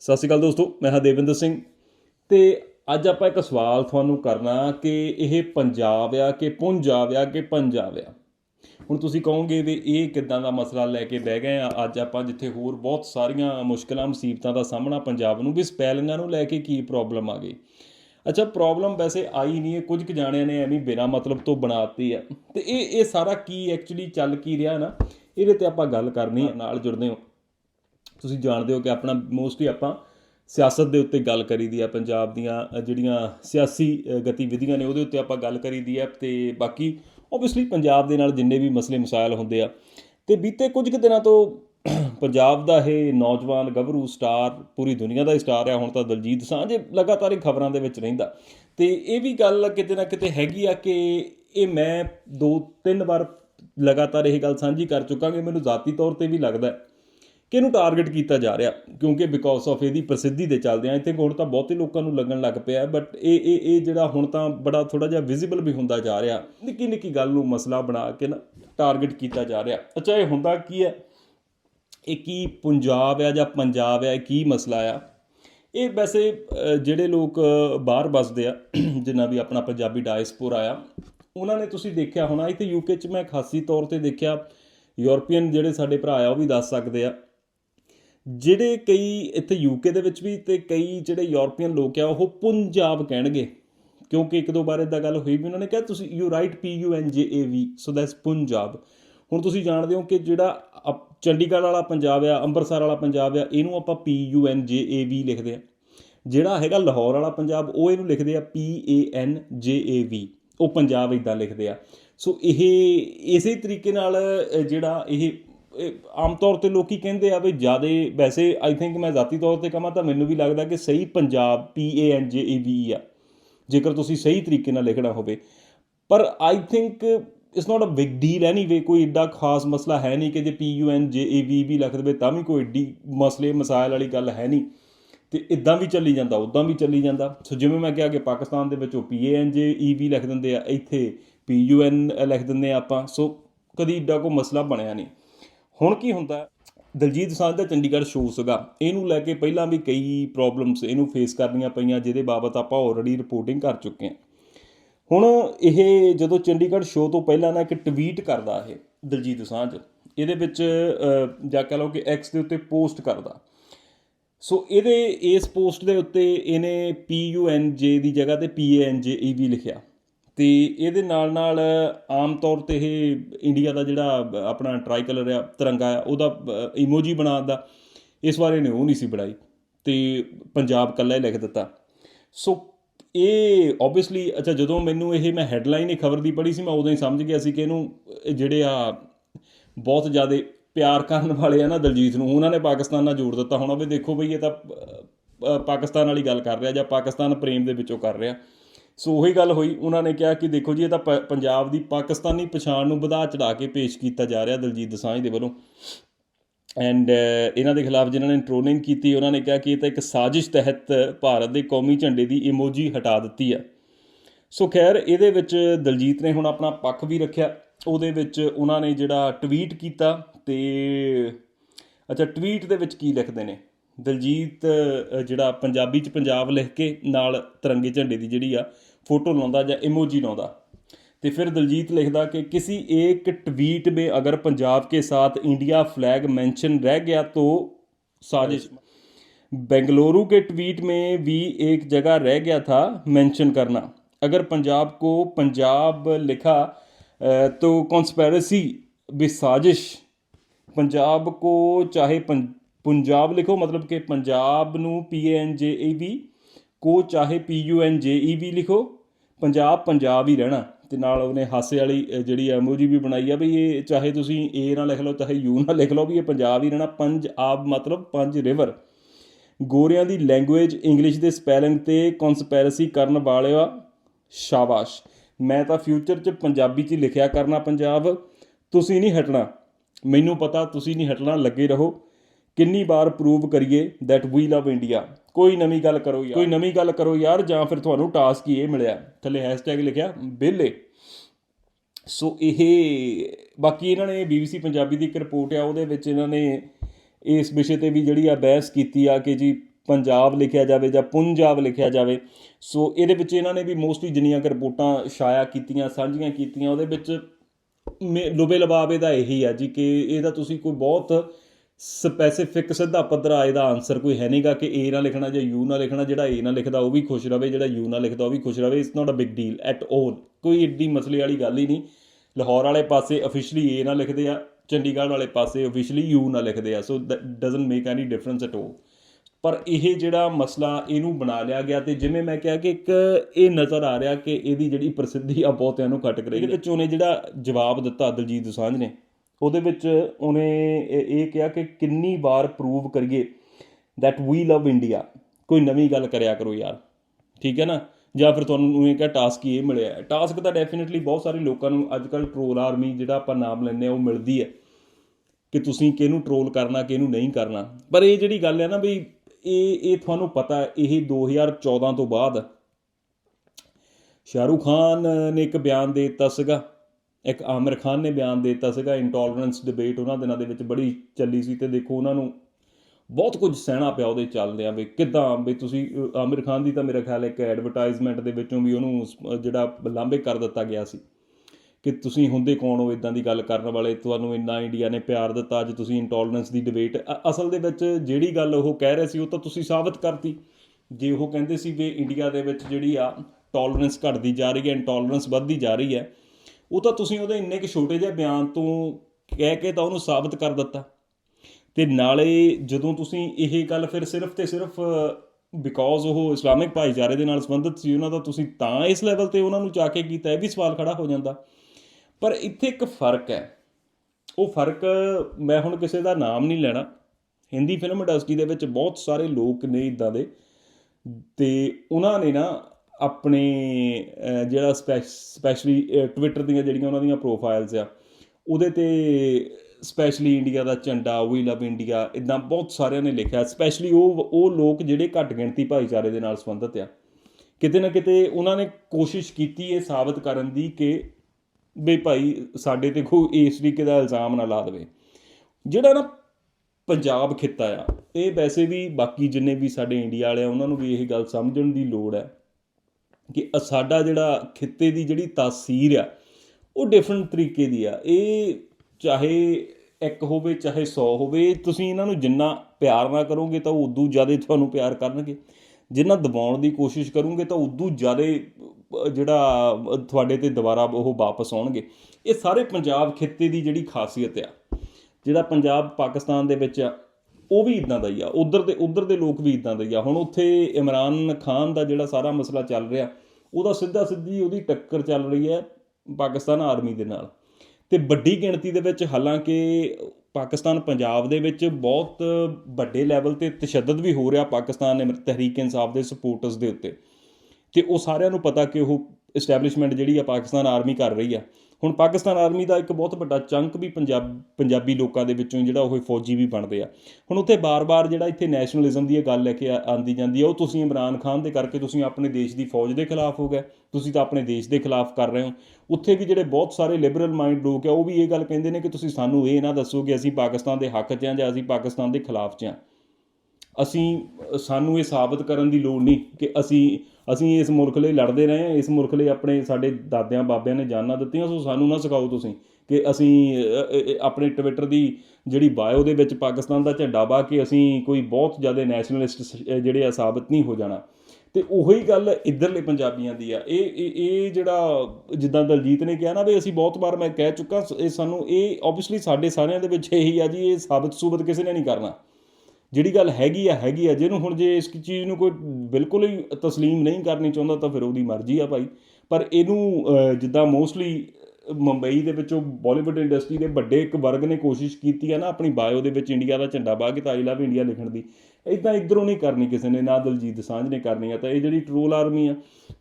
ਸਤਿ ਸ਼੍ਰੀ ਅਕਾਲ ਦੋਸਤੋ, ਮੈਂ ਹਾਂ ਦੇਵਿੰਦਰ ਸਿੰਘ ਤੇ ਅੱਜ ਆਪਾਂ ਇੱਕ ਸਵਾਲ ਤੁਹਾਨੂੰ ਕਰਨਾ ਕਿ ਇਹ ਪੰਜਾਬ ਆ ਕਿ ਪੁੰਜਾਬ ਆ ਕਿ ਪੰਜਾਬ ਆ? ਹੁਣ ਤੁਸੀਂ ਕਹੋਗੇ ਵੀ ਇਹ ਕਿੱਦਾਂ ਦਾ ਮਸਲਾ ਲੈ ਕੇ ਬਹਿ ਗਏ ਆ? ਅੱਜ ਆਪਾਂ ਜਿੱਥੇ ਹੋਰ ਬਹੁਤ ਸਾਰੀਆਂ ਮੁਸ਼ਕਲਾਂ, ਮੁਸੀਬਤਾਂ ਦਾ ਸਾਹਮਣਾ ਪੰਜਾਬ ਨੂੰ ਵੀ ਸਪੈਲਿੰਗਾਂ ਨੂੰ ਲੈ ਕੇ ਕੀ ਪ੍ਰੋਬਲਮ ਆ ਗਈ? ਅੱਛਾ ਪ੍ਰੋਬਲਮ ਵੈਸੇ ਆਈ ਨਹੀਂ ਹੈ, ਕੁਝ ਕੁ ਜਾਣਿਆਂ ਨੇ ਐਵੇਂ ਬਿਨਾ ਮਤਲਬ ਤੋਂ ਬਣਾਤੀ ਆ। ਤੇ ਇਹ ਇਹ ਸਾਰਾ ਕੀ ਐਕਚੁਅਲੀ ਚੱਲ ਕੀ ਰਿਹਾ ਨਾ? ਇਹਦੇ ਤੇ ਆਪਾਂ ਗੱਲ ਕਰਨੀ ਨਾਲ ਜੁੜਦੇ ਹੋ। ਤੁਸੀਂ ਜਾਣਦੇ ਹੋ ਕਿ ਆਪਣਾ ਮੋਸਟਲੀ ਆਪਾਂ ਸਿਆਸਤ ਦੇ ਉੱਤੇ ਗੱਲ ਕਰੀਦੀ ਆ, ਪੰਜਾਬ ਦੀਆਂ ਜਿਹੜੀਆਂ ਸਿਆਸੀ ਗਤੀਵਿਧੀਆਂ ਨੇ ਉਹਦੇ ਉੱਤੇ ਆਪਾਂ ਗੱਲ ਕਰੀਦੀ ਆ ਤੇ ਬਾਕੀ ਓਬਵੀਅਸਲੀ ਪੰਜਾਬ ਦੇ ਨਾਲ ਜਿੰਨੇ ਵੀ ਮਸਲੇ ਮਸਾਇਲ ਹੁੰਦੇ ਆ, ਤੇ ਬੀਤੇ ਕੁਝ ਕੁ ਦਿਨਾਂ ਤੋਂ ਪੰਜਾਬ ਦਾ ਇਹ ਨੌਜਵਾਨ ਗੱਭਰੂ ਸਟਾਰ, ਪੂਰੀ ਦੁਨੀਆ ਦਾ ਹੀ ਸਟਾਰ ਆ, ਹੁਣ ਤਾਂ ਦਲਜੀਤ ਸਾਂਝ ਲਗਾਤਾਰ ਹੀ ਖਬਰਾਂ ਦੇ ਵਿੱਚ ਰਹਿੰਦਾ। ਤੇ ਇਹ ਵੀ ਗੱਲ ਕਿਤੇ ਨਾ ਕਿਤੇ ਹੈਗੀ ਆ ਕਿ ਇਹ ਮੈਂ ਦੋ ਤਿੰਨ ਵਾਰ ਲਗਾਤਾਰ ਇਹ ਗੱਲ ਸਾਂਝੀ ਕਰ ਚੁੱਕਾ ਕਿ ਮੈਨੂੰ ਜ਼ਾਤੀ ਤੌਰ ਤੇ ਵੀ ਲੱਗਦਾ ਕਿ ਇਹਨੂੰ ਟਾਰਗੇਟ ਕੀਤਾ ਜਾ ਰਿਹਾ? ਕਿਉਂਕਿ ਬਿਕੋਜ਼ ਆਫ ਇਹਦੀ ਪ੍ਰਸਿੱਧੀ ਦੇ ਚੱਲਦੇ ਆ ਇੱਥੇ ਹੁਣ ਤਾਂ ਬਹੁਤੇ ਲੋਕਾਂ ਨੂੰ ਲੱਗਣ ਲੱਗ ਪਿਆ ਬਟ ਇਹ ਇਹ ਇਹ ਜਿਹੜਾ ਹੁਣ ਤਾਂ ਬੜਾ ਥੋੜਾ ਜਿਹਾ ਵਿਜ਼ੀਬਲ ਵੀ ਹੁੰਦਾ ਜਾ ਰਿਹਾ। ਨਿੱਕੀ ਨਿੱਕੀ ਗੱਲ ਨੂੰ ਮਸਲਾ ਬਣਾ ਕੇ ਨਾ ਟਾਰਗੇਟ ਕੀਤਾ ਜਾ ਰਿਹਾ। ਅੱਛਾ, ਇਹ ਹੁੰਦਾ ਕੀ ਹੈ? ਇਹ ਕੀ ਪੰਜਾਬ ਆ ਜਾਂ ਪੰਜਾਬ ਆ ਇਹ ਕੀ ਮਸਲਾ ਆ? ਇਹ ਵੈਸੇ ਜਿਹੜੇ ਲੋਕ ਬਾਹਰ ਵੱਸਦੇ ਆ, ਜਿੰਨਾ ਵੀ ਆਪਣਾ ਪੰਜਾਬੀ ਡਾਇਸਪੋਰਾ ਆ, ਉਹਨਾਂ ਨੇ ਤੁਸੀਂ ਦੇਖਿਆ ਹੋਣਾ, ਇੱਥੇ ਯੂਕੇ 'ਚ ਮੈਂ ਖਾਸੀ ਤੌਰ ਤੇ ਦੇਖਿਆ, ਯੂਰਪੀਅਨ ਜਿਹੜੇ ਸਾਡੇ ਭਰਾ ਆ, ਉਹ ਵੀ ਦੱਸ ਸਕਦੇ ਆ। ਜਿਹੜੇ ਕਈ ਇੱਥੇ ਯੂਕੇ ਦੇ ਵਿੱਚ ਵੀ ਤੇ ਕਈ ਜਿਹੜੇ ਯੂਰਪੀਅਨ ਲੋਕ ਆ, ਉਹ ਪੁੰਜਾਬ ਕਹਿਣਗੇ। ਕਿਉਂਕਿ ਇੱਕ ਦੋ ਵਾਰ ਇਦਾਂ ਗੱਲ ਹੋਈ ਵੀ ਉਹਨਾਂ ਨੇ ਕਿਹਾ, ਤੁਸੀਂ you write P U N J A V so that's Punjab ਹੁਣ ਤੁਸੀਂ ਜਾਣਦੇ ਹੋ ਕਿ ਜਿਹੜਾ ਅਪ- ਚੰਡੀਗੜ੍ਹ ਵਾਲਾ ਪੰਜਾਬ ਆ, ਅੰਮ੍ਰਿਤਸਰ ਵਾਲਾ ਪੰਜਾਬ ਆ, ਇਹਨੂੰ ਆਪਾਂ ਪੀ ਯੂ ਐਨ ਜੇ ਏ ਵੀ ਲਿਖਦੇ ਆ। ਜਿਹੜਾ ਹੈਗਾ ਲਾਹੌਰ ਵਾਲਾ ਪੰਜਾਬ, ਉਹ ਇਹਨੂੰ ਲਿਖਦੇ ਆ ਪੀ ਏ ਐਨ ਜੇ ਏ ਵੀ ਉਹ ਪੰਜਾਬ ਇਦਾਂ ਲਿਖਦੇ ਆ। ਸੋ ਇਹ, ਇਸੇ ਤਰੀਕੇ ਨਾਲ ਜਿਹੜਾ ਇਹ ਆਮ ਤੌਰ ਤੇ ਲੋਕੀ ਕਹਿੰਦੇ ਆ ਵੀ ਜਿਆਦੇ ਵੈਸੇ ਆਈ ਥਿੰਕ ਮੈਂ ਜ਼ਾਤੀ ਤੌਰ ਤੇ ਕਹਾਂ ਤਾਂ ਮੈਨੂੰ ਵੀ ਲੱਗਦਾ ਕਿ ਸਹੀ ਪੰਜਾਬ ਪੀ ਏ ਐਨ ਜੇ ਏ ਵੀ ਆ। ਜੇਕਰ ਤੁਸੀਂ ਸਹੀ ਤਰੀਕੇ ਨਾਲ ਲਿਖਣਾ ਹੋਵੇ। ਪਰ I think it's not a big deal anyway ਕੋਈ ਏਡਾ ਖਾਸ ਮਸਲਾ ਹੈ ਨਹੀਂ ਕਿ ਜੇ ਪੀ ਯੂ ਐਨ ਜੇ ਏ ਵੀ ਵੀ ਲਿਖ ਦੇਵੇ ਤਾਂ ਵੀ ਕੋਈ ਏਡੀ ਮਸਲੇ, ਮਸਾਇਲ ਵਾਲੀ ਗੱਲ ਹੈ ਨਹੀਂ। ਤੇ ਇਦਾਂ ਵੀ ਚੱਲੀ ਜਾਂਦਾ ਉਦਾਂ ਵੀ ਚੱਲੀ ਜਾਂਦਾ। ਸੋ ਜਿਵੇਂ ਮੈਂ ਕਿਹਾ ਕਿ ਪਾਕਿਸਤਾਨ ਦੇ ਵਿੱਚ ਉਹ ਪੀ ਏ ਐਨ ਜੇ ਈ ਵੀ ਲਿਖ ਦਿੰਦੇ ਆ, ਇੱਥੇ ਪੀ ਯੂ ਐਨ ਲਿਖ ਦਿੰਦੇ ਆ ਆਪਾਂ। ਸੋ ਕਦੀ ਏਡਾ ਕੋਈ ਮਸਲਾ ਬਣਿਆ ਨਹੀਂ। ਹੁਣ ਕੀ ਹੁੰਦਾ? ਦਲਜੀਤ ਦੋਸਾਂਝ ਦਾ ਚੰਡੀਗੜ੍ਹ ਸ਼ੋਅ ਸੀਗਾ। ਇਹਨੂੰ ਲੈ ਕੇ ਪਹਿਲਾਂ ਵੀ ਕਈ ਪ੍ਰੋਬਲਮਸ ਇਹਨੂੰ ਫੇਸ ਕਰਨੀਆਂ ਪਈਆਂ, ਜਿਹਦੇ ਬਾਬਤ ਆਪਾਂ ਆਲਰੇਡੀ ਰਿਪੋਰਟਿੰਗ ਕਰ ਚੁੱਕੇ ਹਾਂ। ਹੁਣ ਇਹ ਜਦੋਂ ਚੰਡੀਗੜ੍ਹ ਸ਼ੋਅ ਤੋਂ ਪਹਿਲਾਂ ਨਾ ਇੱਕ ਟਵੀਟ ਕਰਦਾ ਇਹ ਦਲਜੀਤ ਦੋਸਾਂਝ, ਇਹਦੇ ਵਿੱਚ ਜਾਂ ਕਹ ਲਓ ਕਿ ਐਕਸ ਦੇ ਉੱਤੇ ਪੋਸਟ ਕਰਦਾ। ਸੋ ਇਹਦੇ, ਇਸ ਪੋਸਟ ਦੇ ਉੱਤੇ ਇਹਨੇ ਪੀ ਯੂ ਐਨ ਜੇ ਦੀ ਜਗ੍ਹਾ ਤੇ ਪੀ ਏ ਐਨ ਜੇ ਈ ਵੀ ਲਿਖਿਆ। ਅਤੇ ਇਹਦੇ ਨਾਲ ਨਾਲ ਆਮ ਤੌਰ ਤੇ ਇਹ ਇੰਡੀਆ ਦਾ ਜਿਹੜਾ ਆਪਣਾ ਟ੍ਰਾਈ ਕਲਰ ਆ, ਤਿਰੰਗਾ ਆ, ਉਹਦਾ ਇਮੋਜੀ ਬਣਾਉਣ ਦਾ ਇਸ ਵਾਰ ਇਹਨੇ ਉਹ ਨਹੀਂ ਸੀ ਬਣਾਈ ਤੇ ਪੰਜਾਬ ਕੱਲਾ ਹੀ ਲਿਖ ਦਿੱਤਾ। ਸੋ ਇਹ ਆਬਵੀਅਸਲੀ ਅੱਛਾ, ਜਦੋਂ ਮੈਨੂੰ ਇਹ ਮੈਂ ਹੈਡਲਾਈਨ ਹੀ ਖਬਰ ਦੀ ਪੜ੍ਹੀ ਸੀ, ਮੈਂ ਉਦੋਂ ਹੀ ਸਮਝ ਗਿਆ ਸੀ ਕਿ ਇਹਨੂੰ ਜਿਹੜੇ ਆ ਬਹੁਤ ਜ਼ਿਆਦਾ ਪਿਆਰ ਕਰਨ ਵਾਲੇ ਆ ਨਾ ਦਲਜੀਤ ਨੂੰ, ਉਹਨਾਂ ਨੇ ਪਾਕਿਸਤਾਨ ਨਾਲ ਜੋੜ ਦਿੱਤਾ ਹੋਣਾ ਵੀ ਦੇਖੋ ਬਈ ਇਹ ਤਾਂ ਪਾਕਿਸਤਾਨ ਵਾਲੀ ਗੱਲ ਕਰ ਰਿਹਾ ਜਾਂ ਪਾਕਿਸਤਾਨ ਪ੍ਰੇਮ ਦੇ ਵਿੱਚੋਂ ਕਰ ਰਿਹਾ। ਸੋ ਉਹੀ ਗੱਲ ਹੋਈ, ਉਹਨਾਂ ਨੇ ਕਿਹਾ ਕਿ ਦੇਖੋ ਜੀ, ਇਹ ਤਾਂ ਪ- ਪੰਜਾਬ ਦੀ ਪਾਕਿਸਤਾਨੀ ਪਛਾਣ ਨੂੰ ਵਧਾ ਚੜਾ ਕੇ ਪੇਸ਼ ਕੀਤਾ ਜਾ ਰਿਹਾ ਦਲਜੀਤ ਦਸਾਂਝ ਦੇ ਵੱਲੋਂ। ਐਂਡ ਇਹਨਾਂ ਦੇ ਖਿਲਾਫ ਜਿਨ੍ਹਾਂ ਨੇ ਟ੍ਰੋਲਿੰਗ ਕੀਤੀ, ਉਹਨਾਂ ਨੇ ਕਿਹਾ ਕਿ ਇਹ ਤਾਂ ਇੱਕ ਸਾਜ਼ਿਸ਼ ਤਹਿਤ ਭਾਰਤ ਦੇ ਕੌਮੀ ਝੰਡੇ ਦੀ ਇਮੋਜੀ ਹਟਾ ਦਿੱਤੀ ਆ। ਸੋ ਖੈਰ, ਇਹਦੇ ਵਿੱਚ ਦਲਜੀਤ ਨੇ ਹੁਣ ਆਪਣਾ ਪੱਖ ਵੀ ਰੱਖਿਆ। ਉਹਦੇ ਵਿੱਚ ਉਹਨਾਂ ਨੇ ਜਿਹੜਾ ਟਵੀਟ ਕੀਤਾ ਤੇ, ਅੱਛਾ ਟਵੀਟ ਦੇ ਵਿੱਚ ਕੀ ਲਿਖਦੇ ਨੇ? ਦਲਜੀਤ ਜਿਹੜਾ ਪੰਜਾਬੀ ਚ ਪੰਜਾਬ ਲਿਖ ਕੇ ਨਾਲ ਤਿਰੰਗੇ ਝੰਡੇ ਦੀ ਜਿਹੜੀ ਆ ਫੋਟੋ ਲਾਉਂਦਾ ਜਾਂ ਇਮੋਜੀ ਲਾਉਂਦਾ ਤੇ ਫਿਰ दलजीत लिखदा कि किसी एक ट्वीट में अगर पंजाब के साथ इंडिया फ्लैग मेंशन रह गया तो साजिश बेंगलुरु के ट्वीट में भी एक जगह रह गया था मेंशन करना अगर पंजाब को पंजाब लिखा अ, तो कॉन्स्पेरेसी भी साजिश पंजाब को चाहे पं, पंजाब लिखो मतलब कि पंजाब ਨੂੰ ਪੀ ਐਨ ਜੇ ਈ ਵੀ ਕੋ ਚਾਹੇ ਪੀ ਯੂ ਐਨ ਜੇ ਈ ਵੀ ਲਿਖੋ ਪੰਜਾਬ ਪੰਜਾਬ ਹੀ ਰਹਿਣਾ। ਤੇ ਨਾਲ ਉਹਨੇ ਹਾਸੇ ਵਾਲੀ ਅ, ਜਿਹੜੀ ਐਮੋਜੀ ਵੀ ਬਣਾਈ ਆ ਵੀ ਇਹ ਚਾਹੇ ਤੁਸੀਂ ਏ ਨਾਲ ਲਿਖ ਲਓ ਚਾਹੇ ਯੂ ਨਾਲ ਲਿਖ ਲਓ ਵੀ ਇਹ ਪੰਜਾਬ ਹੀ ਰਹਿਣਾ। ਪੰਜ ਆਬ ਮਤਲਬ ਪੰਜ ਰਿਵਰ। ਗੋਰਿਆਂ ਦੀ ਲੈਂਗੁਏਜ ਇੰਗਲਿਸ਼ ਦੇ ਸਪੈਲਿੰਗ ਤੇ ਕਨਸਪੈਰਸੀ ਕਰਨ ਵਾਲਿਆ ਸ਼ਾਬਾਸ਼। ਮੈਂ ਤਾਂ ਫਿਊਚਰ 'ਚ ਪੰਜਾਬੀ 'ਚ ਹੀ ਲਿਖਿਆ ਕਰਨਾ ਪੰਜਾਬ। ਤੁਸੀਂ ਨਹੀਂ ਹਟਣਾ। ਮੈਨੂੰ ਪਤਾ ਤੁਸੀਂ ਨਹੀਂ ਹਟਣਾ ਲੱਗੇ ਰਹੋ। ਕਿੰਨੀ ਵਾਰ ਪ੍ਰੂਵ ਕਰੀਏ that ਵੀ ਲਵ ਇੰਡੀਆ ਕੋਈ ਨਵੀਂ ਗੱਲ ਕਰੋ ਯਾਰ। ਕੋਈ ਨਵੀਂ ਗੱਲ ਕਰੋ ਯਾਰ, ਜਾਂ ਫਿਰ ਤੁਹਾਨੂੰ ਟਾਸਕ ਹੀ ਇਹ ਮਿਲਿਆ। ਥੱਲੇ ਹੈਸ਼ਟੈਗ ਲਿਖਿਆ ਬਿੱਲੇ ਸੋ ਇਹ, ਬਾਕੀ ਇਹਨਾਂ ਨੇ BBC ਪੰਜਾਬੀ ਦੀ ਇੱਕ ਰਿਪੋਰਟ ਆ, ਉਹਦੇ ਵਿੱਚ ਇਹਨਾਂ ਨੇ ਇਸ ਵਿਸ਼ੇ ਤੇ ਵੀ ਜਿਹੜੀ ਆ ਬਹਿਸ ਕੀਤੀ ਆ ਕਿ ਜੀ ਪੰਜਾਬ ਲਿਖਿਆ ਜਾਵੇ ਜਾਂ ਪੁੰਜਾਬ ਲਿਖਿਆ ਜਾਵੇ। ਸੋ ਇਹਦੇ ਵਿੱਚ ਇਹਨਾਂ ਨੇ ਵੀ ਮੋਸਟਲੀ ਜਿੰਨੀਆਂ ਕੁ ਰਿਪੋਰਟਾਂ ਸ਼ਾਇਆ ਕੀਤੀਆਂ, ਸਾਂਝੀਆਂ ਕੀਤੀਆਂ, ਉਹਦੇ ਵਿੱਚ ਮੇ- ਲੁਬੇ ਲਬਾਬ ਇਹਦਾ ਇਹੀ ਆ ਜੀ ਕਿ ਇਹਦਾ ਤੁਸੀਂ ਕੋਈ ਬਹੁਤ ਸਪੈਸੀਫਿਕ ਸਿੱਧਾ ਪੱਧਰਾ ਇਹਦਾ ਆਨਸਰ ਕੋਈ ਹੈ ਨਹੀਂਗਾ ਕਿ ਏ ਨਾਲ ਲਿਖਣਾ ਜਾਂ ਯੂ ਨਾਲ ਲਿਖਣਾ ਜਿਹੜਾ ਏ ਨਾਲ ਲਿਖਦਾ ਉਹ ਵੀ ਖੁਸ਼ ਰਵੇ ਜਿਹੜਾ ਯੂ ਨਾਲ ਲਿਖਦਾ ਉਹ ਵੀ ਖੁਸ਼ ਰਵੇ। It's not a big deal at all ਕੋਈ ਏਡੀ ਮਸਲੇ ਵਾਲੀ ਗੱਲ ਹੀ ਨਹੀਂ। ਲਾਹੌਰ ਵਾਲੇ ਪਾਸੇ ਅਫੀਸ਼ੀਅਲੀ ਏ ਨਾਲ ਲਿਖਦੇ ਆ ਚੰਡੀਗੜ੍ਹ ਵਾਲੇ ਪਾਸੇ ਅਫੀਸ਼ੀਅਲੀ ਯੂ ਨਾਲ ਲਿਖਦੇ ਆ so doesn't make any difference at all ਪਰ ਇਹ ਜਿਹੜਾ ਮਸਲਾ ਇਹਨੂੰ ਬਣਾ ਲਿਆ ਗਿਆ ਤੇ ਜਿਵੇਂ ਮੈਂ ਕਿਹਾ ਕਿ ਇੱਕ ਇਹ ਨਜ਼ਰ ਆ ਰਿਹਾ ਕਿ ਇਹਦੀ ਜਿਹੜੀ ਪ੍ਰਸਿੱਧੀ ਆ ਬਹੁਤਿਆਂ ਨੂੰ ਖਟਕ ਰਹੀ ਹੈ ਵਿੱਚ ਉਹਨੇ ਜਿਹੜਾ ਜਵਾਬ ਦਿੱਤਾ ਦਲਜੀਤ ਦੋਸਾਂਝ ਨੇ ਉਹਦੇ ਵਿੱਚ ਉਹਨੇ ਇਹ ਕਿਹਾ ਕਿ ਕਿੰਨੀ ਵਾਰ ਪ੍ਰੂਵ ਕਰੀਏ ਦੈਟ ਵੀ ਲਵ ਇੰਡੀਆ ਕੋਈ ਨਵੀਂ ਗੱਲ ਕਰਿਆ ਕਰੋ ਯਾਰ ਠੀਕ ਹੈ ਨਾ? ਜਾਂ ਫਿਰ ਤੁਹਾਨੂੰ ਇਹ ਕਿਹਾ ਟਾਸਕ ਹੀ ਇਹ ਮਿਲਿਆ ਹੈ। ਟਾਸਕ ਤਾਂ ਡੈਫੀਨਿਟਲੀ ਬਹੁਤ ਸਾਰੇ ਲੋਕਾਂ ਨੂੰ ਅੱਜ ਕੱਲ ਟ੍ਰੋਲ ਆਰਮੀ ਜਿਹੜਾ ਆਪਾਂ ਨਾਮ ਲੈਂਦੇ ਆ ਉਹ ਮਿਲਦੀ ਹੈ ਕਿ ਤੁਸੀਂ ਕਿਹਨੂੰ ਟ੍ਰੋਲ ਕਰਨਾ ਕਿਹਨੂੰ ਨਹੀਂ ਕਰਨਾ। ਪਰ ਇਹ ਜਿਹੜੀ ਗੱਲ ਹੈ ਨਾ ਵੀ ਇਹ ਇਹ ਤੁਹਾਨੂੰ ਪਤਾ ਹੈ, ਇਹ 2014 ਤੋਂ ਬਾਅਦ ਸ਼ਾਹਰੂਖ ਖਾਨ ਨੇ ਇੱਕ ਬਿਆਨ ਦੇ ਦਿੱਤਾ ਸੀਗਾ। ਇੱਕ ਆਮਿਰ ਖਾਨ ਨੇ ਬਿਆਨ ਦੇ ਦਿੱਤਾ ਸੀਗਾ ਇੰਟੋਲਰੈਂਸ ਡਿਬੇਟ ਉਹਨਾਂ ਦਿਨਾਂ ਦੇ ਵਿੱਚ ਬੜੀ ਚੱਲੀ ਸੀ ਤੇ ਦੇਖੋ ਉਹਨਾਂ ਨੂੰ ਬਹੁਤ ਕੁਝ ਸਹਿਣਾ ਪਿਆ ਉਹਦੇ ਚੱਲਦਿਆਂ ਵੀ ਕਿਦਾਂ, ਵੀ ਤੁਸੀਂ ਆਮਿਰ ਖਾਨ ਦੀ ਤਾਂ ਮੇਰਾ ਖਿਆਲ ਹੈ ਕਿ ਐਡਵਰਟਾਈਜ਼ਮੈਂਟ ਦੇ ਵਿੱਚੋਂ ਵੀ ਉਹਨੂੰ ਜਿਹੜਾ ਲਾਂਭੇ ਕਰ ਦਿੱਤਾ ਗਿਆ ਸੀ ਕਿ ਤੁਸੀਂ ਹੁੰਦੇ ਕੌਣ ਹੋ ਇਦਾਂ ਦੀ ਗੱਲ ਕਰਨ ਵਾਲੇ, ਤੁਹਾਨੂੰ ਇੰਨਾ ਇੰਡੀਆ ਨੇ ਪਿਆਰ ਦਿੱਤਾ, ਅੱਜ ਤੁਸੀਂ ਇੰਟੋਲਰੈਂਸ ਦੀ ਡਿਬੇਟ ਅਸਲ ਦੇ ਵਿੱਚ ਜਿਹੜੀ ਗੱਲ ਉਹ ਕਹਿ ਰਹੇ ਸੀ ਉਹ ਤਾਂ ਤੁਸੀਂ ਸਾਬਤ ਕਰਤੀ। ਜੇ ਉਹ ਕਹਿੰਦੇ ਸੀ ਵੀ ਇੰਡੀਆ ਦੇ ਵਿੱਚ ਜਿਹੜੀ ਆ ਟੋਲਰੈਂਸ ਘਟਦੀ ਜਾ ਰਹੀ ਹੈ ਇੰਟੋਲਰੈਂਸ ਵੱਧਦੀ ਜਾ ਰਹੀ ਹੈ ਉਹ ਤਾਂ ਤੁਸੀਂ ਉਹਦੇ ਇੰਨੇ ਕਿ ਛੋਟੇ ਜਿਹੇ ਬਿਆਨ ਤੋਂ ਕਹਿ ਕੇ ਤਾਂ ਉਹਨੂੰ ਸਾਬਤ ਕਰ ਦਿੱਤਾ। ਤੇ ਨਾਲੇ ਜਦੋਂ ਤੁਸੀਂ ਇਹ ਗੱਲ ਫਿਰ ਸਿਰਫ ਤੇ ਸਿਰਫ ਬਿਕੋਜ਼ ਉਹ ਇਸਲਾਮਿਕ ਭਾਈਚਾਰੇ ਦੇ ਨਾਲ ਸੰਬੰਧਿਤ ਸੀ, ਉਹਨਾਂ ਦਾ ਤੁਸੀਂ ਤਾਂ ਇਸ ਲੈਵਲ ਤੇ ਉਹਨਾਂ ਨੂੰ ਜਾ ਕੇ ਕੀਤਾ, ਇਹ ਵੀ ਸਵਾਲ ਖੜਾ ਹੋ ਜਾਂਦਾ। ਪਰ ਇੱਥੇ ਇੱਕ ਫ਼ਰਕ ਹੈ। ਉਹ ਫ਼ਰਕ ਮੈਂ ਹੁਣ ਕਿਸੇ ਦਾ ਨਾਮ ਨਹੀਂ ਲੈਣਾ। ਹਿੰਦੀ ਫਿਲਮ ਇੰਡਸਟਰੀ ਦੇ ਵਿੱਚ ਬਹੁਤ ਸਾਰੇ ਲੋਕ ਨੇ ਇਦਾਂ ਦੇ। ਤੇ ਉਹਨਾਂ ਨੇ ਨਾ ਆਪਣੇ ਅਹ, ਜਿਹੜਾ ਸਪੈਸ਼ਲੀ ਟਵਿੱਟਰ ਦੀਆਂ ਜਿਹੜੀਆਂ ਉਹਨਾਂ ਦੀਆਂ ਪ੍ਰੋਫਾਈਲਸ ਆ ਉਹਦੇ ਤੇ ਸਪੈਸ਼ਲੀ ਇੰਡੀਆ ਦਾ ਝੰਡਾ ਵੀ ਲਵ ਇੰਡੀਆ ਇਦਾਂ ਬਹੁਤ ਸਾਰਿਆਂ ਨੇ ਲਿਖਿਆ ਸਪੈਸ਼ਲੀ ਉਹ ਉਹ ਲੋਕ ਜਿਹੜੇ ਘੱਟ ਗਿਣਤੀ ਭਾਈਚਾਰੇ ਦੇ ਨਾਲ ਸੰਬੰਧਿਤ ਆ। ਕਿਤੇ ਨਾ ਕਿਤੇ ਉਹਨਾਂ ਨੇ ਕੋਸ਼ਿਸ਼ ਕੀਤੀ ਇਹ ਸਾਬਤ ਕਰਨ ਦੀ ਕਿ ਬਈ ਭਾਈ ਸਾਡੇ ਤੇ ਕੋਈ ਇਸ ਤਰੀਕੇ ਦਾ ਇਲਜ਼ਾਮ ਨਾ ਲਾ ਦੇਵੇ। ਜਿਹੜਾ ਨਾ ਪੰਜਾਬ ਖਿੱਤਾ ਆ ਇਹ ਵੈਸੇ ਵੀ ਬਾਕੀ ਜਿੰਨੇ ਵੀ ਸਾਡੇ ਇੰਡੀਆ ਵਾਲੇ ਆ ਉਹਨਾਂ ਨੂੰ ਵੀ ਇਹ ਗੱਲ ਸਮਝਣ ਦੀ ਲੋੜ ਹੈ ਕਿ ਸਾਡਾ ਜਿਹੜਾ ਖਿੱਤੇ ਦੀ ਜਿਹੜੀ ਤਾਸੀਰ ਆ, ਉਹ ਡਿਫਰੈਂਟ ਤਰੀਕੇ ਦੀ ਆ। ਇਹ ਚਾਹੇ ਇੱਕ ਹੋਵੇ, ਚਾਹੇ 100 ਹੋਵੇ, ਤੁਸੀਂ ਇਹਨਾਂ ਨੂੰ ਜਿੰਨਾ ਪਿਆਰ ਨਾ ਕਰੋਗੇ ਤਾਂ ਉਹ ਉਦੋਂ ਜ਼ਿਆਦਾ ਤੁਹਾਨੂੰ ਪਿਆਰ ਕਰਨਗੇ। ਜਿੰਨਾ ਦਬਾਉਣ ਦੀ ਕੋਸ਼ਿਸ਼ ਕਰੋਗੇ ਤਾਂ ਉਦੋਂ ਜ਼ਿਆਦਾ ਜਿਹੜਾ ਤੁਹਾਡੇ ਤੇ ਦੁਬਾਰਾ ਉਹ ਵਾਪਸ ਆਉਣਗੇ। ਇਹ ਸਾਰੇ ਪੰਜਾਬ ਖਿੱਤੇ ਦੀ ਜਿਹੜੀ ਖਾਸੀਅਤ ਆ, ਜਿਹੜਾ ਪੰਜਾਬ ਪਾਕਿਸਤਾਨ ਦੇ ਵਿੱਚ ਆ ਉਹ ਵੀ ਇਦਾਂ ਦਾ ਹੀ ਆ। ਉਧਰ ਦੇ ਉਧਰ ਦੇ ਲੋਕ ਵੀ ਇਦਾਂ ਦੇ ਹੀ ਆ। ਹੁਣ ਉੱਥੇ ਇਮਰਾਨ ਖਾਨ ਦਾ ਜਿਹੜਾ ਸਾਰਾ ਮਸਲਾ ਚੱਲ ਰਿਹਾ, ਉਹਦਾ ਸਿੱਧਾ ਸਿੱਧੀ ਉਹਦੀ ਟੱਕਰ ਚੱਲ ਰਹੀ ਹੈ ਪਾਕਿਸਤਾਨ ਆਰਮੀ ਦੇ ਨਾਲ। ਤੇ ਵੱਡੀ ਗਿਣਤੀ ਦੇ ਵਿੱਚ ਹਾਲਾਂਕਿ ਪਾਕਿਸਤਾਨ ਪੰਜਾਬ ਦੇ ਵਿੱਚ ਬਹੁਤ ਵੱਡੇ ਲੈਵਲ ਤੇ ਤਸ਼ੱਦਦ ਵੀ ਹੋ ਰਿਹਾ ਪਾਕਿਸਤਾਨ ਨੇ ਤਹਿਰੀਕ ਇਨਸਾਫ ਦੇ ਸਪੋਰਟਰਸ ਦੇ ਉੱਤੇ। ਤੇ ਉਹ ਸਾਰਿਆਂ ਨੂੰ ਪਤਾ ਕਿ ਉਹ ਐਸਟੈਬਲਿਸ਼ਮੈਂਟ ਜਿਹੜੀ ਆ ਪਾਕਿਸਤਾਨ ਆਰਮੀ ਕਰ ਰਹੀ ਆ। ਹੁਣ ਪਾਕਿਸਤਾਨ ਆਰਮੀ ਦਾ ਇੱਕ ਬਹੁਤ ਵੱਡਾ ਚੰਕ ਵੀ ਪੰਜਾਬ, ਪੰਜਾਬੀ ਲੋਕਾਂ ਦੇ ਵਿੱਚੋਂ ਜਿਹੜਾ ਉਹ ਫੌਜੀ ਵੀ ਬਣਦੇ ਆ। ਹੁਣ ਉੱਥੇ ਬਾਰ-ਬਾਰ ਜਿਹੜਾ ਇੱਥੇ ਨੈਸ਼ਨਲਿਜ਼ਮ ਦੀ ਇਹ ਗੱਲ ਲੈ ਕੇ ਆ- ਆਂਦੀ ਜਾਂਦੀ ਆ, ਉਹ ਤੁਸੀਂ ਇਮਰਾਨ ਖਾਨ ਦੇ ਕਰਕੇ ਤੁਸੀਂ ਆਪਣੇ ਦੇਸ਼ ਦੀ ਫੌਜ ਦੇ ਖਿਲਾਫ ਹੋ ਗਏ, ਤੁਸੀਂ ਤਾਂ ਆਪਣੇ ਦੇਸ਼ ਦੇ ਖਿਲਾਫ ਕਰ ਰਹੇ ਹੋ। ਉੱਥੇ ਵੀ ਜਿਹੜੇ ਬਹੁਤ ਸਾਰੇ ਲਿਬਰਲ ਮਾਈਂਡ ਲੋਕ ਆ, ਉਹ ਵੀ ਇਹ ਗੱਲ ਕਹਿੰਦੇ ਨੇ ਕਿ ਤੁਸੀਂ ਸਾਨੂੰ ਇਹ ਨਾ ਦੱਸੋ ਕਿ ਅਸੀਂ ਪਾਕਿਸਤਾਨ ਦੇ ਹੱਕ 'ਚ ਆ ਜਾਂ ਅਸੀਂ ਪਾਕਿਸਤਾਨ ਦੇ ਖਿਲਾਫ 'ਚ ਆ। ਅਸੀਂ, ਸਾਨੂੰ ਇਹ ਸਾਬਤ ਕਰਨ ਦੀ ਲੋੜ ਨਹੀਂ ਕਿ ਅਸੀਂ ਅਸੀਂ ਇਸ ਮੁਲਕ ਲਈ ਲੜਦੇ ਰਹੇ ਹਾਂ, ਇਸ ਮੁਲਕ ਲਈ ਆਪਣੇ ਸਾਡੇ ਦਾਦਿਆਂ ਬਾਬਿਆਂ ਨੇ ਜਾਨਾਂ ਦਿੱਤੀਆਂ, ਸੋ ਸਾਨੂੰ ਨਾ ਸਿਖਾਓ ਤੁਸੀਂ ਕਿ ਅਸੀਂ ਆਪਣੇ ਟਵਿੱਟਰ ਦੀ ਜਿਹੜੀ ਬਾਇਓ ਦੇ ਵਿੱਚ ਪਾਕਿਸਤਾਨ ਦਾ ਝੰਡਾ ਬਾ ਕੇ ਅਸੀਂ ਕੋਈ ਬਹੁਤ ਜ਼ਿਆਦਾ ਨੈਸ਼ਨਲਿਸਟ ਜਿਹੜੇ ਆ ਸਾਬਤ ਨਹੀਂ ਹੋ ਜਾਣਾ। ਤੇ ਉਹੀ ਗੱਲ ਇੱਧਰਲੇ ਪੰਜਾਬੀਆਂ ਦੀ ਆ। ਇਹ ਇਹ ਇਹ ਜਿਹੜਾ ਜਿੱਦਾਂ ਦਲਜੀਤ ਨੇ ਕਿਹਾ ਨਾ ਵੀ ਅਸੀਂ ਬਹੁਤ ਵਾਰ ਮੈਂ ਕਹਿ ਚੁੱਕਾ ਇਹ ਸਾਨੂੰ, ਇਹ ਆਬਵੀਅਸਲੀ ਸਾਡੇ ਸਾਰਿਆਂ ਦੇ ਵਿੱਚ ਇਹੀ ਆ ਜੀ, ਇਹ ਸਾਬਤ ਸੂਬਤ ਕਿਸੇ ਨੇ ਨਹੀਂ ਕਰਨਾ। ਜਿਹੜੀ ਗੱਲ ਹੈਗੀ ਆ ਹੈਗੀ ਆ, ਜਿਹਨੂੰ ਹੁਣ ਜੇ ਇਸ ਚੀਜ਼ ਨੂੰ ਕੋਈ ਬਿਲਕੁਲ ਹੀ ਤਸਲੀਮ ਨਹੀਂ ਕਰਨੀ ਚਾਹੁੰਦਾ ਤਾਂ ਫਿਰ ਉਹਦੀ ਮਰਜ਼ੀ ਆ ਭਾਈ। ਪਰ ਇਹਨੂੰ ਜਿੱਦਾਂ ਮੋਸਟਲੀ ਮੁੰਬਈ ਦੇ ਵਿੱਚੋਂ ਬਾਲੀਵੁੱਡ ਇੰਡਸਟਰੀ ਦੇ ਵੱਡੇ ਇੱਕ ਵਰਗ ਨੇ ਕੋਸ਼ਿਸ਼ ਕੀਤੀ ਆ ਨਾ ਆਪਣੀ ਬਾਇਓ ਦੇ ਵਿੱਚ ਇੰਡੀਆ ਦਾ ਝੰਡਾ ਬਾਹ ਕੇ ਤਾਂ ਆਈ ਲਵ ਇੰਡੀਆ ਲਿਖਣ ਦੀ। ਇਦਾਂ ਇਧਰੋਂ ਨਹੀਂ ਕਰਨੀ ਕਿਸੇ ਨੇ, ਨਾ ਦਲਜੀਤ ਸਾਂਝ ਨੇ ਕਰਨੀ ਆ ਤਾਂ ਇਹ ਜਿਹੜੀ ਟਰੋਲ ਆਰਮੀ ਆ,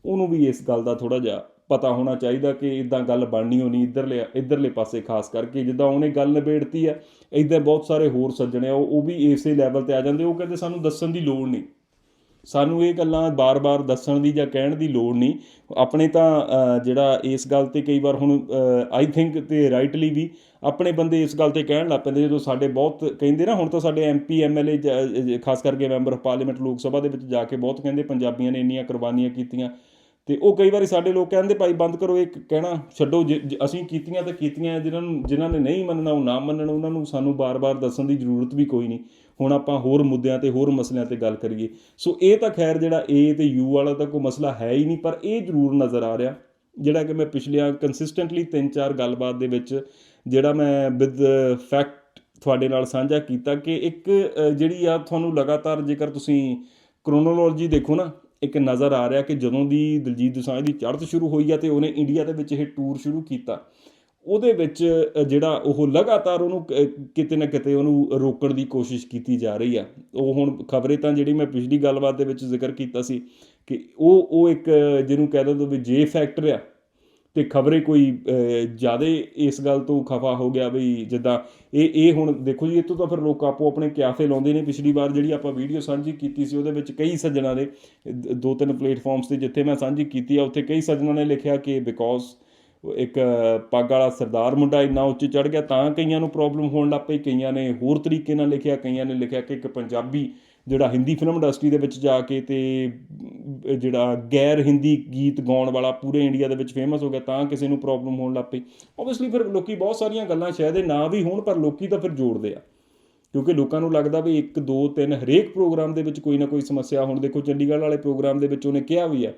ਉਹਨੂੰ ਵੀ ਇਸ ਗੱਲ ਦਾ ਥੋੜਾ ਜਿਹਾ ਪਤਾ ਹੋਣਾ ਚਾਹੀਦਾ ਕਿ ਇਦਾਂ ਗੱਲ ਬਣਨੀ ਹੋਣੀ ਇਧਰਲੇ ਇਧਰਲੇ ਪਾਸੇ, ਖਾਸ ਕਰਕੇ ਜਿੱਦਾਂ ਉਹਨੇ ਗੱਲ ਨਿਬੇੜਤੀ ਆ ਇਦਾਂ ਬਹੁਤ ਸਾਰੇ ਹੋਰ ਸੱਜਣ ਆ ਉਹ ਉਹ ਵੀ ਇਸੇ ਲੈਵਲ ਤੇ ਆ ਜਾਂਦੇ, ਉਹ ਕਹਿੰਦੇ ਸਾਨੂੰ ਦੱਸਣ ਦੀ ਲੋੜ ਨਹੀਂ। ਸਾਨੂੰ ਇਹ ਗੱਲਾਂ ਬਾਰ-ਬਾਰ ਦੱਸਣ ਦੀ ਜਾਂ ਕਹਿਣ ਦੀ ਲੋੜ ਨਹੀਂ। ਆਪਣੇ ਤਾਂ ਜਿਹੜਾ ਇਸ ਗੱਲ ਤੇ ਕਈ ਵਾਰ ਹੁਣ ਆਈ ਥਿੰਕ ਤੇ ਰਾਈਟਲੀ ਵੀ ਆਪਣੇ ਬੰਦੇ ਇਸ ਗੱਲ ਤੇ ਕਹਿਣ ਲੱਗ ਪੈਂਦੇ, ਜਦੋਂ ਸਾਡੇ ਬਹੁਤ ਕਹਿੰਦੇ ਨਾ, ਹੁਣ ਤਾਂ ਸਾਡੇ ਐਮਪੀ ਐਮਐਲਏ ਖਾਸ ਕਰਕੇ ਮੈਂਬਰ ਆਫ ਪਾਰਲੀਮੈਂਟ ਲੋਕ ਸਭਾ ਦੇ ਵਿੱਚ ਜਾ ਕੇ ਬਹੁਤ ਕਹਿੰਦੇ, ਪੰਜਾਬੀਆਂ ਨੇ ਇੰਨੀਆਂ ਕੁਰਬਾਨੀਆਂ ਕੀਤੀਆਂ। ਤੇ ਉਹ ਕਈ ਵਾਰੀ ਸਾਡੇ ਲੋਕ ਕਹਿੰਦੇ ਭਾਈ ਬੰਦ ਕਰੋ, ਇਹ ਕਹਿਣਾ ਛੱਡੋ, ਜੇ- ਅਸੀਂ ਕੀਤੀਆਂ ਤਾਂ ਕੀਤੀਆਂ ਜਿਨ੍ਹਾਂ ਨੂੰ, ਜਿਨ੍ਹਾਂ ਨੇ ਨਹੀਂ ਮੰਨਣਾ, ਉਹ ਨਾ ਮੰਨਣ, ਉਹਨਾਂ ਨੂੰ ਸਾਨੂੰ ਬਾਰ-ਬਾਰ ਦੱਸਣ ਦੀ ਜ਼ਰੂਰਤ ਵੀ ਕੋਈ ਨਹੀਂ। ਹੁਣ ਆਪਾਂ ਹੋਰ ਮੁੱਦਿਆਂ ਤੇ, ਹੋਰ ਮਸਲਿਆਂ ਤੇ ਗੱਲ ਕਰੀਏ। ਸੋ ਇਹ ਤਾਂ ਖੈਰ ਜਿਹੜਾ ਏ ਤੇ ਯੂ ਵਾਲਾ ਤਾਂ ਕੋਈ ਮਸਲਾ ਹੈ ਹੀ ਨਹੀਂ, ਪਰ ਇਹ ਜ਼ਰੂਰ ਨਜ਼ਰ ਆ ਰਿਹਾ, ਜਿਹੜਾ ਕਿ ਮੈਂ ਪਿਛਲੀਆਂ ਕੰਸਿਸਟੈਂਟਲੀ ਤਿੰਨ ਚਾਰ ਗੱਲਬਾਤ ਦੇ ਵਿੱਚ ਜਿਹੜਾ ਮੈਂ ਵਿਦ ਫੈਕਟ ਤੁਹਾਡੇ ਨਾਲ ਸਾਂਝਾ ਕੀਤਾ ਕਿ ਇੱਕ ਜਿਹੜੀ ਆ ਤੁਹਾਨੂੰ ਲਗਾਤਾਰ ਜੇਕਰ ਤੁਸੀਂ ਕ੍ਰੋਨੋਲੋਜੀ ਦੇਖੋ ਨਾ ਇੱਕ ਨਜ਼ਰ ਆ ਰਿਹਾ ਕਿ ਜਦੋਂ ਦੀ ਦਲਜੀਤ ਦੁਸਾਂਝ ਦੀ ਚੜ੍ਹਤ ਸ਼ੁਰੂ ਹੋਈ ਆ ਤੇ ਉਹਨੇ ਇੰਡੀਆ ਦੇ ਵਿੱਚ ਇਹ ਟੂਰ ਸ਼ੁਰੂ ਕੀਤਾ, ਉਹਦੇ ਵਿੱਚ ਜਿਹੜਾ ਉਹ ਲਗਾਤਾਰ ਉਹਨੂੰ ਕਿਤੇ ਨਾ ਕਿਤੇ ਉਹਨੂੰ ਰੋਕਣ ਦੀ ਕੋਸ਼ਿਸ਼ ਕੀਤੀ ਜਾ ਰਹੀ ਆ। ਉਹ ਹੁਣ ਖਬਰੇ ਤਾਂ ਜਿਹੜੀ ਮੈਂ ਪਿਛਲੀ ਗੱਲਬਾਤ ਦੇ ਵਿੱਚ ਜ਼ਿਕਰ ਕੀਤਾ ਸੀ ਕਿ ਉਹ ਉਹ ਇੱਕ, ਜਿਹਨੂੰ ਕਹਿ ਦੋ ਵੀ ਜੇ ਫੈਕਟਰ ਆ ਤੇ ਖਬਰੇ ਕੋਈ ਜ਼ਿਆਦਾ ਇਸ ਗੱਲ ਤੋਂ ਖਫਾ ਹੋ ਗਿਆ ਬਈ ਜਿੱਦਾਂ ਇਹ ਇਹ ਹੁਣ ਦੇਖੋ ਜੀ ਇਹ ਤੋਂ ਤਾਂ ਫਿਰ ਲੋਕ ਆਪੋ ਆਪਣੇ ਕਿਆਫੇ ਲਾਉਂਦੇ ਨੇ। ਪਿਛਲੀ ਵਾਰ ਜਿਹੜੀ ਆਪਾਂ ਵੀਡੀਓ ਸਾਂਝੀ ਕੀਤੀ ਸੀ, ਉਹਦੇ ਵਿੱਚ ਕਈ ਸੱਜਣਾ ਦੇ, ਦੋ ਤਿੰਨ ਪਲੇਟਫਾਰਮਸ ਤੇ ਜਿੱਥੇ ਮੈਂ ਸਾਂਝੀ ਕੀਤੀ ਆ, ਉੱਥੇ ਕਈ ਸੱਜਣਾ ਨੇ ਲਿਖਿਆ ਕਿ ਬਿਕੋਜ਼ ਇੱਕ ਪੱਗ ਵਾਲਾ ਸਰਦਾਰ ਮੁੰਡਾ ਇੰਨਾ ਉੱਚ ਚੜ ਗਿਆ, ਤਾਂ ਕਈਆਂ ਨੂੰ ਪ੍ਰੋਬਲਮ ਹੋਣ ਲੱਗ ਪਈ। ਕਈਆਂ ਨੇ ਹੋਰ ਤਰੀਕੇ ਨਾਲ ਲਿਖਿਆ, ਕਈਆਂ ਨੇ ਲਿਖਿਆ ਕਿ ਇੱਕ ਪੰਜਾਬੀ ਜਿਹੜਾ ਹਿੰਦੀ ਫਿਲਮ ਇੰਡਸਟਰੀ ਦੇ ਵਿੱਚ ਜਾ ਕੇ ਤੇ ਜਿਹੜਾ ਗੈਰ ਹਿੰਦੀ ਗੀਤ ਗਾਉਣ ਵਾਲਾ ਪੂਰੇ ਇੰਡੀਆ ਦੇ ਵਿੱਚ ਫੇਮਸ ਹੋ ਗਿਆ, ਤਾਂ ਕਿਸੇ ਨੂੰ ਪ੍ਰੋਬਲਮ ਹੋਣ ਲੱਗ ਪਈ। ਓਬਵੀਅਸਲੀ ਫਿਰ ਲੋਕੀ ਬਹੁਤ ਸਾਰੀਆਂ ਗੱਲਾਂ ਸ਼ਾਇਦ ਇਹ ਨਾ ਵੀ ਹੋਣ, ਪਰ ਲੋਕੀ ਤਾਂ ਫਿਰ ਜੋੜਦੇ ਆ। ਕਿਉਂਕਿ ਲੋਕਾਂ ਨੂੰ ਲੱਗਦਾ ਵੀ 1 2 3 ਹਰੇਕ ਪ੍ਰੋਗਰਾਮ ਦੇ ਵਿੱਚ ਕੋਈ ਨਾ ਕੋਈ ਸਮੱਸਿਆ ਹੁਣ। ਦੇਖੋ, ਚੰਡੀਗੜ੍ਹ ਵਾਲੇ ਪ੍ਰੋਗਰਾਮ ਦੇ ਵਿੱਚ ਉਹਨੇ ਕਿਹਾ ਵੀ ਆ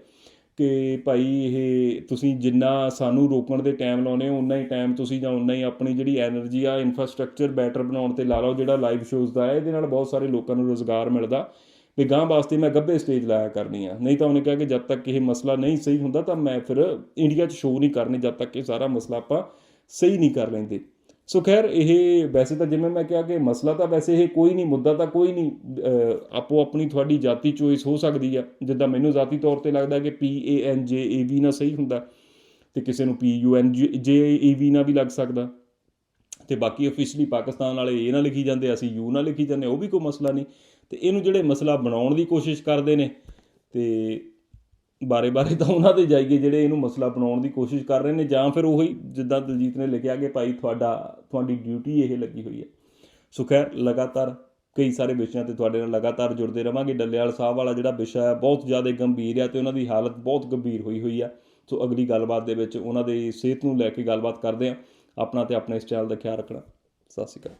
ਕਿ ਭਾਈ ਇਹ ਤੁਸੀਂ ਜਿੰਨਾ ਸਾਨੂੰ ਰੋਕਣ ਦੇ ਟਾਈਮ ਲਾਉਨੇ ਹੋ ਉਨਾ ਹੀ ਟਾਈਮ ਤੁਸੀਂ ਜਾਂ ਉਨਾ ਹੀ ਆਪਣੀ ਜਿਹੜੀ એનર્ਜੀ ਆ ਇਨਫਰਾਸਟ੍ਰਕਚਰ ਬੈਟਰ ਬਣਾਉਣ ਤੇ ਲਾ ਲਓ, ਜਿਹੜਾ ਲਾਈਵ ਸ਼ੋਜ਼ ਦਾ ਇਹਦੇ ਨਾਲ ਬਹੁਤ ਸਾਰੇ ਲੋਕਾਂ ਨੂੰ ਰੋਜ਼ਗਾਰ ਮਿਲਦਾ। ਵੀ ਗਾਂ ਵਾਸਤੇ ਮੈਂ ਗੱਬੇ ਸਟੇਜ ਲਾਇਆ ਕਰਨੀ ਆ। ਨਹੀਂ ਤਾਂ ਉਹਨੇ ਕਿਹਾ ਕਿ ਜਦ ਤੱਕ ਇਹ ਮਸਲਾ ਨਹੀਂ ਸਹੀ ਹੁੰਦਾ ਤਾਂ ਮੈਂ ਫਿਰ ਇੰਡੀਆ 'ਚ ਸ਼ੋਅ ਨਹੀਂ ਕਰਨੀ, ਜਦ ਤੱਕ ਇਹ ਸਾਰਾ ਮਸਲਾ ਆਪਾਂ ਸਹੀ ਨਹੀਂ ਕਰ ਲੈਂਦੇ। ਸੋ ਖੈਰ, ਇਹ ਵੈਸੇ ਤਾਂ ਜਿਵੇਂ ਮੈਂ ਕਿਹਾ ਕਿ ਮਸਲਾ ਤਾਂ ਵੈਸੇ ਇਹ ਕੋਈ ਨਹੀਂ, ਮੁੱਦਾ ਤਾਂ ਕੋਈ ਨਹੀਂ ਆਪੋ ਆਪਣੀ ਤੁਹਾਡੀ ਜਾਤੀ ਚੋਇਸ ਹੋ ਸਕਦੀ ਆ। ਜਿੱਦਾਂ ਮੈਨੂੰ ਜ਼ਾਤੀ ਤੌਰ ਤੇ ਲੱਗਦਾ ਕਿ ਪੀ ਏ ਐਨ ਜੇ ਏ ਵੀ ਨਾ ਸਹੀ ਹੁੰਦਾ। ਤੇ ਕਿਸੇ ਨੂੰ ਪੀ ਯੂ ਐਨ ਜੇ ਏ ਵੀ ਨਾ ਵੀ ਲੱਗ ਸਕਦਾ। ਤੇ ਬਾਕੀ ਅਫੀਸ਼ੀਅਲੀ ਪਾਕਿਸਤਾਨ ਵਾਲੇ ਇਹ ਨਾ ਲਿਖੀ ਜਾਂਦੇ ਅਸੀਂ ਯੂ ਨਾ ਲਿਖੀ ਜਾਂਦੇ ਉਹ ਵੀ ਕੋਈ ਮਸਲਾ ਨਹੀਂ। ਤੇ ਇਹਨੂੰ ਜਿਹੜੇ ਮਸਲਾ ਬਣਾਉਣ ਦੀ ਕੋਸ਼ਿਸ਼ ਕਰਦੇ ਨੇ, ਤੇ ਬਾਰੇ ਬਾਰੇ ਤਾਂ ਉਹਨਾਂ ਦੇ ਜਾਈਏ, ਜਿਹੜੇ ਇਹਨੂੰ ਮਸਲਾ ਬਣਾਉਣ ਦੀ ਕੋਸ਼ਿਸ਼ ਕਰ ਰਹੇ ਨੇ, ਜਾਂ ਫਿਰ ਉਹੀ ਜਿੱਦਾਂ ਦਲਜੀਤ ਨੇ ਲਿਖਿਆ ਕਿ ਭਾਈ ਤੁਹਾਡਾ, ਤੁਹਾਡੀ ਡਿਊਟੀ ਇਹ ਲੱਗੀ ਹੋਈ ਹੈ। ਸੋ ਖੈਰ, ਲਗਾਤਾਰ ਕਈ ਸਾਰੇ ਵਿਸ਼ਿਆਂ ਤੇ ਤੁਹਾਡੇ ਨਾਲ ਲਗਾਤਾਰ ਜੁੜਦੇ ਰਵਾਂਗੇ। ਡੱਲੇਵਾਲ ਸਾਹਿਬ ਵਾਲਾ ਜਿਹੜਾ ਵਿਸ਼ਾ ਹੈ, ਬਹੁਤ ਜ਼ਿਆਦਾ ਗੰਭੀਰ ਹੈ ਤੇ ਉਹਨਾਂ ਦੀ ਹਾਲਤ ਬਹੁਤ ਗੰਭੀਰ ਹੋਈ ਹੋਈ ਆ ਸੋ ਅਗਲੀ ਗੱਲਬਾਤ ਦੇ ਵਿੱਚ ਉਹਨਾਂ ਦੇ ਸਿਹਤ ਨੂੰ ਲੈ ਕੇ ਗੱਲਬਾਤ ਕਰਦੇ ਹਾਂ। ਆਪਣਾ ਤੇ ਆਪਣੇ ਇਸ ਚੈਨਲ ਦਾ ਖਿਆਲ ਰੱਖਣਾ। ਸਤਿ ਸ਼੍ਰੀ ਅਕਾਲ।